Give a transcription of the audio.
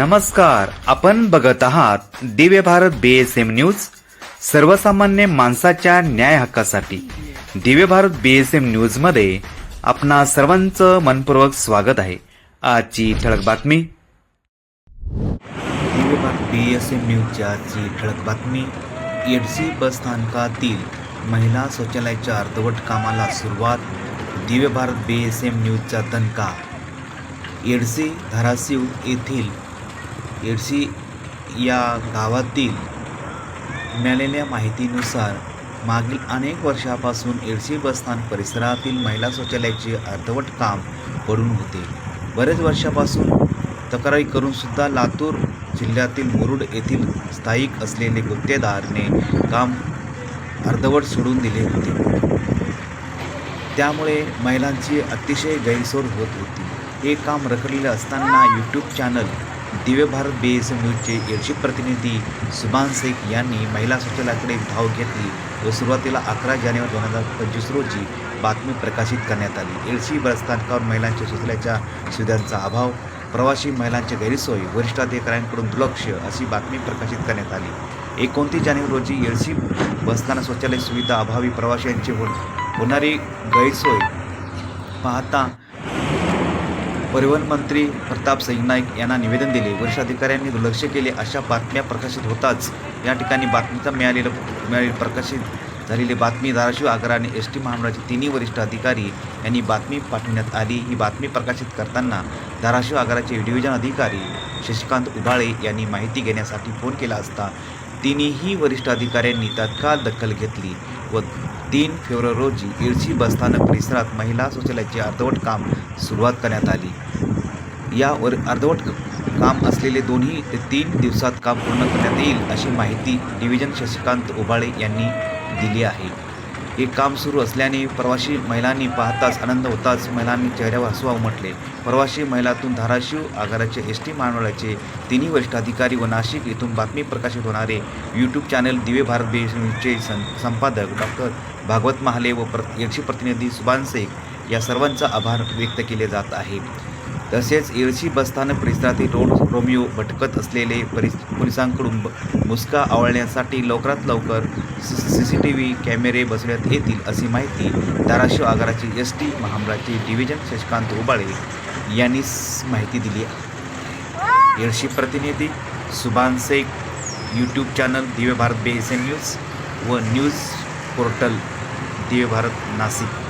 नमस्कार आपण बघत आहात Divya Bharat B S M news सर्वसामान्य माणसाच्या न्याय हक्कासाठी. दिव्य भारत बी एस न्यूजमध्ये आपणा सर्वांचं मनपूर्वक स्वागत आहे. आजची ठळक बातमी. Divya Bharat B S M न्यूजच्या आजची ठळक बातमी. एडसी बस स्थानकातील महिला शौचालयाच्या अर्धवट कामाला सुरुवात Divya Bharat B S M न्यूजचा तनका. एडसी धाराशिव येथील येडशी या गावातील मिळालेल्या माहितीनुसार मागील अनेक वर्षापासून येडशी बसस्थान परिसरातील महिला शौचालयाचे अर्धवट काम पडून होते. बरेच वर्षापासून तक्रारी करूनसुद्धा लातूर जिल्ह्यातील मुरुड येथील स्थायिक असलेले गुत्तेदारने काम अर्धवट सोडून दिले होते. त्यामुळे महिलांची अतिशय गैरसोय होत होती. हे काम रखडलेलं असताना YouTube channel Divya Bharat B S N न्यूजचे एडशी प्रतिनिधी सुभान शेख यांनी महिला शौचालयाकडे धाव घेतली व सुरुवातीला अकरा जानेवारी दोन हजार पंचवीस रोजी बातमी प्रकाशित करण्यात आली. येडशी बसस्थानकावर महिलांच्या शौचालयाच्या सुविधांचा अभाव प्रवासी महिलांच्या गैरसोय वरिष्ठ अधिकाऱ्यांकडून दुर्लक्ष अशी बातमी प्रकाशित करण्यात आली. एकोणतीस जानेवारी रोजी येडशी बसस्थानक शौचालय सुविधा अभावी प्रवाशांची हो होणारी गैरसोय पाहता परिवहन मंत्री प्रताप नाईक यांना निवेदन दिले. वरिष्ठ अधिकाऱ्यांनी दुर्लक्ष केले. अशा बातम्या प्रकाशित होताच. या ठिकाणी बातमीचा मिळालेलं मिळालेली प्रकाशित झालेली बातमी धाराशिव आग्रा आणि एस टी महामंडळाचे तिन्ही वरिष्ठ अधिकारी यांनी बातमी पाठवण्यात आली. ही बातमी प्रकाशित करताना धाराशिव आगाराचे डिव्हिजन अधिकारी शशिकांत उबाळे यांनी माहिती घेण्यासाठी फोन केला असता तिन्ही वरिष्ठ अधिकाऱ्यांनी तत्काळ दखल घेतली व तीन फेब्रुवारी रोजी इळशी बसस्थानक परिसरात महिला शौचालयाचे अर्धवट काम सुरुवात करण्यात आली. यावर अर्धवट काम असलेले दोन्ही ते तीन दिवसात काम पूर्ण करण्यात येईल अशी माहिती डिव्हिजन शशिकांत उबाळे यांनी दिली आहे. हे काम सुरू असल्याने प्रवासी महिलांनी पाहताच आनंद होताच महिलांनी चेहऱ्यावर हसू उमटले. प्रवासी महिलातून धाराशिव आगाराचे एस टी महामंडळाचे तिन्ही वरिष्ठ अधिकारी व नाशिक येथून बातमी प्रकाशित होणारे यूट्यूब चॅनल दिवे भारत बी न्यूजचे सं संपादक डॉक्टर भागवत महाले व प्र येडशी प्रतिनिधी सुभान शेख या सर्वांचा आभार व्यक्त केले जात आहे. तसेच येळशी बसस्थानक परिसरातील रोड रोमिओ भटकत असलेले परिस पोलिसांकडून मुस्का मुसका आवळण्यासाठी लवकरात लवकर सी सी टी व्ही कॅमेरे बसवण्यात येतील अशी माहिती धाराशिव आगाराचे एस टी महामंडळाचे डिव्हिजन शशिकांत उबाळे यांनी माहिती दिली आहे. येळशी प्रतिनिधी Subhan Shaikh YouTube channel Divya Bharat B S N news व news portal Divya Bharat Nashik.